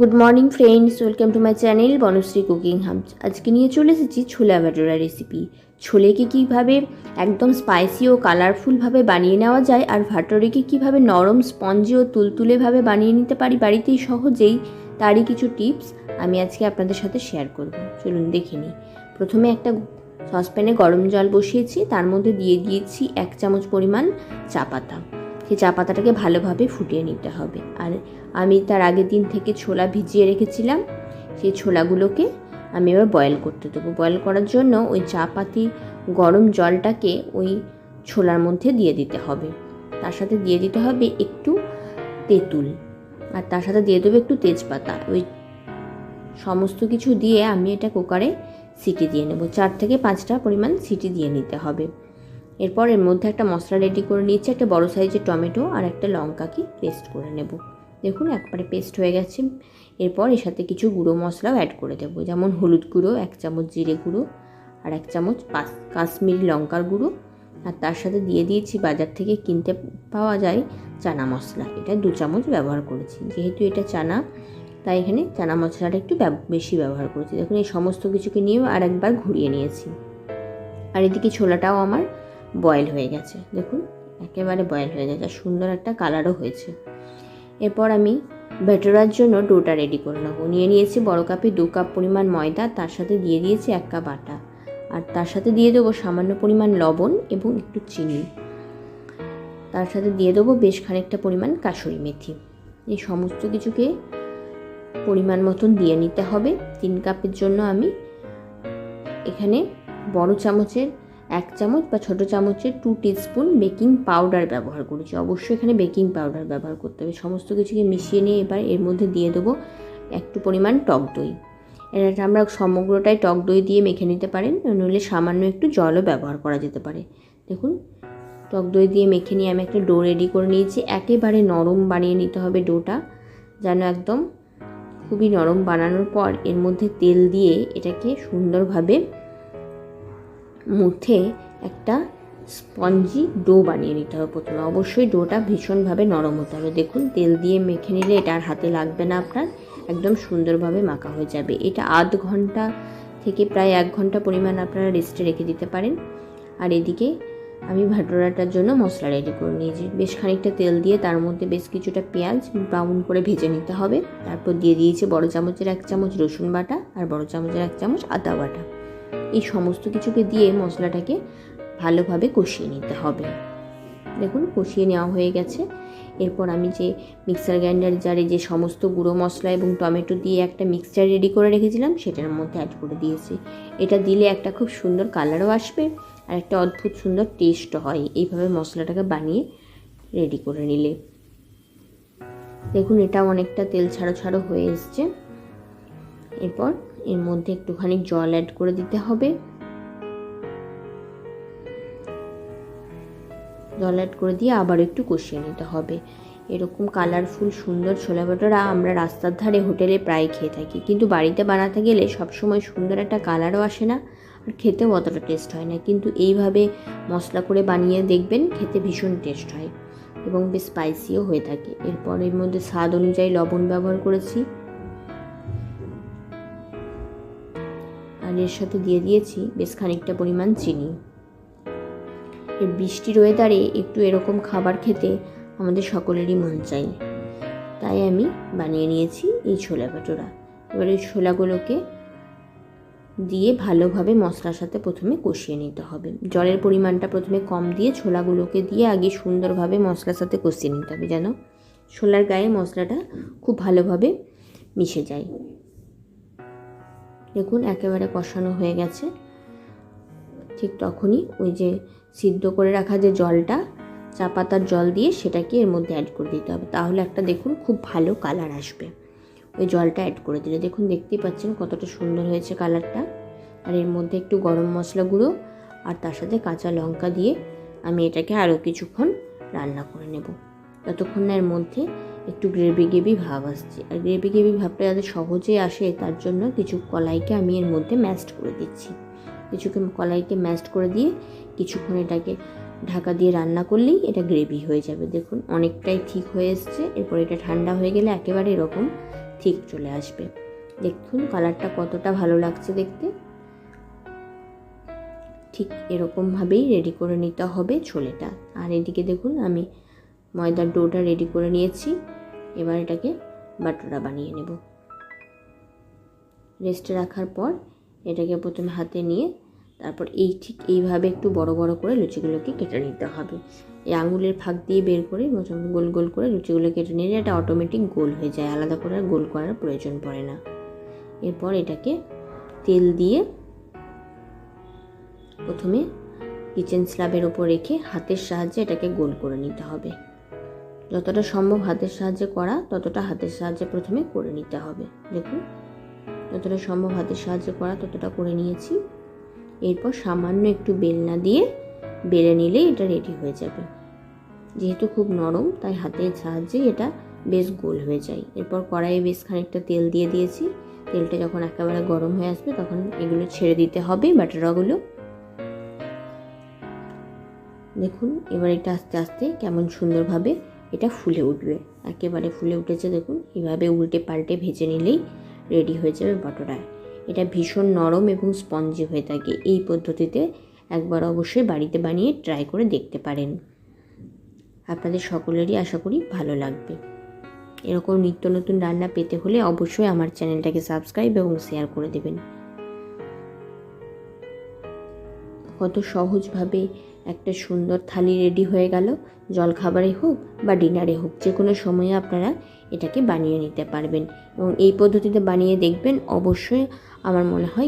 Good morning friends welcome to my channel Banashree cooking hub আজকে নিয়ে চলে এসেছি ছোলা ভাটোরা রেসিপি ছোলেকে কীভাবে একদম স্পাইসি ও কালারফুলভাবে বানিয়ে নেওয়া যায় আর ভাটোরিকে কীভাবে নরম স্পঞ্জি ও তুলতুলেভাবে বানিয়ে নিতে পারি বাড়িতেই সহজেই, তারই কিছু টিপস আমি আজকে আপনাদের সাথে শেয়ার করব। চলুন দেখে নিই। প্রথমে একটা সসপ্যানে গরম জল বসিয়েছি, তার মধ্যে দিয়ে দিয়েছি এক চামচ পরিমাণ চা পাতা। সেই চা পাতাটাকে ভালোভাবে ফুটিয়ে নিতে হবে। আর আমি তার আগের দিন থেকে ছোলা ভিজিয়ে রেখেছিলাম, সেই ছোলাগুলোকে আমি এবার বয়েল করতে দেবো। বয়েল করার জন্য ওই চা পাতি গরম জলটাকে ওই ছোলার মধ্যে দিয়ে দিতে হবে। তার সাথে দিয়ে দিতে হবে একটু তেঁতুল। আর তার সাথে দিয়ে দেবো একটু তেজপাতা। ওই সমস্ত কিছু দিয়ে আমি এটা কুকারে সিটি দিয়ে নেব। চার থেকে পাঁচটা পরিমাণ সিটি দিয়ে নিতে হবে। এরপর এর মধ্যে একটা মশলা রেডি করে নিচ্ছি একটা বড় সাইজের টমেটো আর একটা লঙ্কাকে পেস্ট করে নেব। দেখুন একবারে পেস্ট হয়ে গেছে। এরপর এর সাথে কিছু গুঁড়ো মশলাও অ্যাড করে দেবো, যেমন হলুদ গুঁড়ো, এক চামচ জিরে গুঁড়ো আর এক চামচ কাশ্মীরি লঙ্কার গুঁড়ো। আর তার সাথে দিয়ে দিয়েছি বাজার থেকে কিনতে পাওয়া যায় চানা মশলা, এটা দু চামচ ব্যবহার করেছি। যেহেতু এটা চানা, তাই এখানে চানা মশলাটা একটু বেশি ব্যবহার করেছি। দেখুন এই সমস্ত কিছুকে নিয়েও আর একবার ঘুরিয়ে নিয়েছি। আর এদিকে ছোলাটাও আমার বয়েল হয়ে গেছে। দেখুন, একেবারে বয়েল হয়ে গেছে। সুন্দর একটা কালারও হয়েছে। এরপর আমি ভেটোরার জন্য ডোটা রেডি করে নেব। নিয়ে নিয়েছি বড় কাপে দু কাপ পরিমাণ ময়দা, তার সাথে দিয়ে দিয়েছি এক কাপ আটা। আর তার সাথে দিয়ে দেবো সামান্য পরিমাণ লবণ এবং একটু চিনি। তার সাথে দিয়ে দেবো বেশ খানিকটা পরিমাণ কাসুরি মেথি। এই সমস্ত কিছুকে পরিমাণ মতন দিয়ে নিতে হবে। তিন কাপের জন্য আমি এখানে বড় চামচের এক চামচ বা ছোটো চামচের টু টিস্পুন বেকিং পাউডার ব্যবহার করেছি। অবশ্যই এখানে বেকিং পাউডার ব্যবহার করতে হবে। সমস্ত কিছুকে মিশিয়ে নিয়ে এবার এর মধ্যে দিয়ে দেবো একটু পরিমাণ টক দই। এটা আমরা সমগ্রটাই টক দই দিয়ে মেখে নিতে পারেন, নইলে সামান্য একটু জলও ব্যবহার করা যেতে পারে। দেখুন, টক দই দিয়ে মেখে নিয়ে আমি একটা ডো রেডি করে নিয়েছি। একেবারে নরম বানিয়ে নিতে হবে ডোটা, যেন একদম খুবই নরম বানানোর পর এর মধ্যে তেল দিয়ে এটাকে সুন্দরভাবে মুথে একটা স্পঞ্জি ডো বানিয়ে নিতে হবে প্রথমে। অবশ্যই ডোটা ভীষণভাবে নরম হতে হবে। দেখুন, তেল দিয়ে মেখে নিলে এটা আর হাতে লাগবে না আপনার, একদম সুন্দরভাবে মাখা হয়ে যাবে। এটা আধ ঘণ্টা থেকে প্রায় এক ঘণ্টা পরিমাণ আপনারা রেস্টে রেখে দিতে পারেন। আর এদিকে আমি ভাটোরাটার জন্য মশলা রেডি করে নিয়েছি। বেশ খানিকটা তেল দিয়ে তার মধ্যে বেশ কিছুটা পেঁয়াজ ব্রাউন করে ভেজে নিতে হবে। তারপর দিয়ে দিয়েছি বড় চামচের এক চামচ রসুন বাটা আর বড় চামচের এক চামচ আদা বাটা। এই সমস্ত কিছুকে দিয়ে মশলাটাকে ভালোভাবে কষিয়ে নিতে হবে। দেখুন, কষিয়ে নেওয়া হয়ে গেছে। এরপর আমি যে মিক্সার গ্রাইন্ডার জারে যে সমস্ত গুঁড়ো মশলা এবং টমেটো দিয়ে একটা মিক্সচার রেডি করে রেখেছিলাম, সেটার মধ্যে অ্যাড করে দিয়েছি। এটা দিলে একটা খুব সুন্দর কালারও আসবে আর একটা অদ্ভুত সুন্দর টেস্টও হয়। এইভাবে মশলাটাকে বানিয়ে রেডি করে নিলে। দেখুন, এটা অনেকটা তেল ছাড়ো ছাড়ো হয়ে এসছে। এরপর এর মধ্যে একটুখানি জল অ্যাড করে দিতে হবে। জল অ্যাড করে দিয়ে আবার একটু কষিয়ে নিতে হবে। এরকম কালারফুল সুন্দর ছোলা ভাটোরা আমরা রাস্তার ধারে হোটেলে প্রায় খেয়ে থাকি। কিন্তু বাড়িতে বানাতে গেলে সবসময় সুন্দর একটা কালারও আসে না আর খেতেও অতটা টেস্ট হয় না। কিন্তু এইভাবে মশলা করে বানিয়ে দেখবেন খেতে ভীষণ টেস্ট হয় এবং বেশ স্পাইসিও হয়ে থাকে। এরপর এর মধ্যে স্বাদ অনুযায়ী লবণ ব্যবহার করেছি। এর সাথে দিয়ে দিয়েছি বেশ খানিকটা পরিমাণ চিনি। এই বৃষ্টির ওয়েদারে একটু এরকম খাবার খেতে আমাদের সকলেরই মন চাই। তাই আমি বানিয়ে নিয়েছি এই ছোলা ভাটোরা এবার এই ছোলাগুলোকে দিয়ে ভালোভাবে মশলার সাথে প্রথমে কষিয়ে নিতে হবে। জলের পরিমাণটা প্রথমে কম দিয়ে ছোলাগুলোকে দিয়ে আগে সুন্দরভাবে মশলার সাথে কষিয়ে নিতে হবে যেন ছোলার গায়ে মশলাটা খুব ভালোভাবে মিশে যায়। দেখুন, একেবারে কষানো হয়ে গেছে। ঠিক তখনই ওই যে সিদ্ধ করে রাখা যে জলটা, চা পাতার জল দিয়ে সেটাকে এর মধ্যে অ্যাড করে দিতে হবে। তাহলে একটা দেখুন, খুব ভালো কালার আসবে। ওই জলটা অ্যাড করে দিলে। দেখুন, দেখতেই পাচ্ছেন কতটা সুন্দর হয়েছে কালারটা আর এর মধ্যে একটু গরম মশলা গুঁড়ো আর তার সাথে কাঁচা লঙ্কা দিয়ে আমি এটাকে আরও কিছুক্ষণ রান্না করে নেব। যতক্ষণ না এর মধ্যে একটু গ্রেভি গ্রেভি ভাব আসছে। আর গ্রেভি গ্রেভি ভাবটা যাতে সহজে আসে, তার জন্য কিছু কলাইকে আমি এর মধ্যে ম্যাশড করে দিচ্ছি। কিছুক্ষণ কলাইকে ম্যাশড করে দিয়ে কিছুক্ষণ এটাকে ঢাকা দিয়ে রান্না করলেই এটা গ্রেভি হয়ে যাবে। দেখুন, অনেকটাই ঠিক হয়ে এসছে। এরপর এটা ঠান্ডা হয়ে গেলে একেবারে এরকম ঠিক চলে আসবে। দেখুন, কালারটা কতটা ভালো লাগছে দেখতে। ঠিক এরকমভাবেই রেডি করে নিতে হবে ছোলেটা। আর এদিকে দেখুন, আমি ময়দার ডোটা রেডি করে নিয়েছি। এবার এটাকে বাটোরা বানিয়ে নেব। রেস্টে রাখার পর এটাকে প্রথমে হাতে নিয়ে তারপর এই ঠিক এইভাবে একটু বড় বড় করে লুচিগুলোকে কেটে নিতে হবে। এই আঙুলের ফাঁক দিয়ে বের করে গোল গোল করে লুচিগুলো কেটে নিলে এটা অটোমেটিক গোল হয়ে যায়, আলাদা করে আর গোল করার প্রয়োজন পড়ে না। এরপর এটাকে তেল দিয়ে প্রথমে কিচেন স্ল্যাবের ওপর রেখে হাতের সাহায্যে এটাকে গোল করে নিতে হবে। যতটা সম্ভব হাতের সাহায্যে করা, ততটা হাতের সাহায্যে প্রথমে করে নিতে হবে। দেখুন, যতটা সম্ভব হাতের সাহায্যে করা, ততটা করে নিয়েছি। এরপর সামান্য একটু বেলনা দিয়ে বেলে নিলেই এটা রেডি হয়ে যাবে। যেহেতু খুব নরম, তাই হাতের সাহায্যে এটা বেশ গোল হয়ে যায়। এরপর কড়াইয়ে বেশ খানিকটা তেল দিয়ে দিয়েছি। তেলটা যখন একেবারে গরম হয়ে আসবে, তখন এগুলো ছেড়ে দিতে হবে বাটারাগুলো দেখুন, এবার এটা আস্তে আস্তে কেমন সুন্দরভাবে এটা ফুলে উঠবে। একেবারে ফুলে উঠেছে দেখুন। এভাবে উল্টে পাল্টে ভেজে নিলেই রেডি হয়ে যাবে বাটোরায় এটা ভীষণ নরম এবং স্পঞ্জি হয়ে থাকে। এই পদ্ধতিতে একবার অবশ্যই বাড়িতে বানিয়ে ট্রাই করে দেখতে পারেন। আপনাদের সকলেরই আশা করি ভালো লাগবে। এরকম নিত্য নতুন রান্না পেতে হলে অবশ্যই আমার চ্যানেলটাকে সাবস্ক্রাইব এবং শেয়ার করে দেবেন। কত সহজভাবে একটা সুন্দর থালি রেডি হয়ে গেল। জলখাবারে হোক বা ডিনারে হোক, যে কোনো সময়ে আপনারা এটাকে বানিয়ে নিতে পারবেন। এবং এই পদ্ধতিতে বানিয়ে দেখবেন অবশ্যই আমার মনে হয়